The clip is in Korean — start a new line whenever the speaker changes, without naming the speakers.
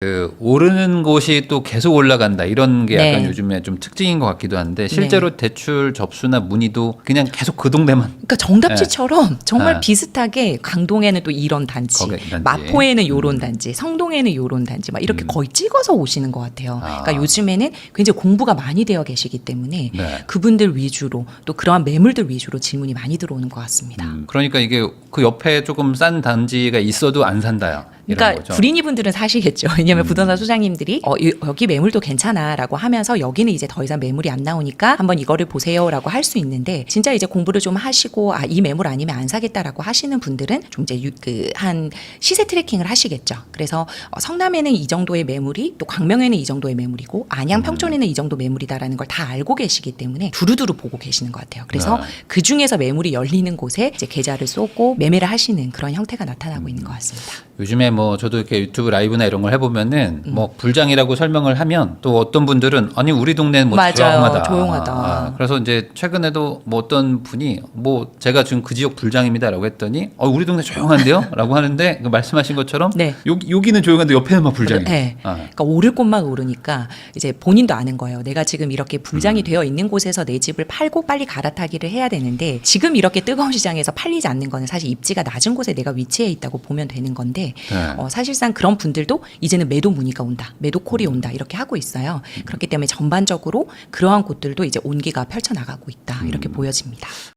Yeah. 그 오르는 곳이 또 계속 올라간다 이런 게 약간
네.
요즘에 좀 특징인 것 같기도 한데 실제로 대출 접수나 문의도 그냥 계속 그 동네만
그러니까 정답지처럼 정말
네.
비슷하게 강동에는 또 이런 단지,
단지. 음.
마포에는 요런 단지, 성동에는 요런 단지 막 이렇게 거의 찍어서 오시는 것 같아요.
아.
그러니까 요즘에는 굉장히 공부가 많이 되어 계시기 때문에
네.
그분들 위주로 또 그러한 매물들 위주로 질문이 많이 들어오는 것 같습니다.
음, 그러니까 이게 그 옆에 조금 싼 단지가 있어도 안 산다요.
그러니까
거죠. 음.
불인이 분들은 사시겠죠. 왜냐하면 부동산 소장님들이 어, 이- 여기 매물도 괜찮아라고 하면서 여기는 이제 더 이상 매물이 안 나오니까 한번 이거를 보세요라고 할 수 있는데 진짜 이제 공부를 좀 하시고 아 이 매물 아니면 안 사겠다라고 하시는 분들은 좀 이제 그한 시세 트래킹을 하시겠죠. 그래서 어, 성남에는 이 정도의 매물이 또 광명에는 이 정도의 매물이고
음.
안양 평촌에는 이 정도 매물이다라는 걸 다 알고 계시기 때문에 두루두루 보고 계시는 것 같아요. 그래서
네.
그 중에서 매물이 열리는 곳에 이제 계좌를 쏘고 매매를 하시는 그런 형태가 나타나고 있는 것 같습니다.
요즘에 뭐 저도 이렇게 유튜브 라이브나 이런 걸 해보면은
음.
뭐 불장이라고 설명을 하면 또 어떤 분들은 아니 우리 동네는 뭐
맞아요.
조용하다.
조용하다.
아, 그래서 이제 최근에도 뭐 어떤 분이 뭐 제가 지금 그 지역 불장입니다라고 했더니 어 우리 동네 조용한데요?라고 하는데 그 말씀하신 것처럼
네.
여기 여기는 조용한데 옆에는 막 불장이에요.
네.
아.
그러니까 오를 곳만 오르니까 이제 본인도 아는 거예요. 내가 지금 이렇게
음.
불장이 되어 있는 곳에서 내 집을 팔고 빨리 갈아타기를 해야 되는데 지금 이렇게 뜨거운 시장에서 팔리지 않는 거는 사실 입지가 낮은 곳에 내가 위치해 있다고 보면 되는 건데
네.
어, 사실상 그런 분들도 이제는 매도 문의가 온다, 매도 콜이 온다 이렇게 하고 있어요. 그렇기 때문에 전반적으로 그러한 곳들도 이제 온기가 펼쳐 나가고 있다 이렇게 보여집니다.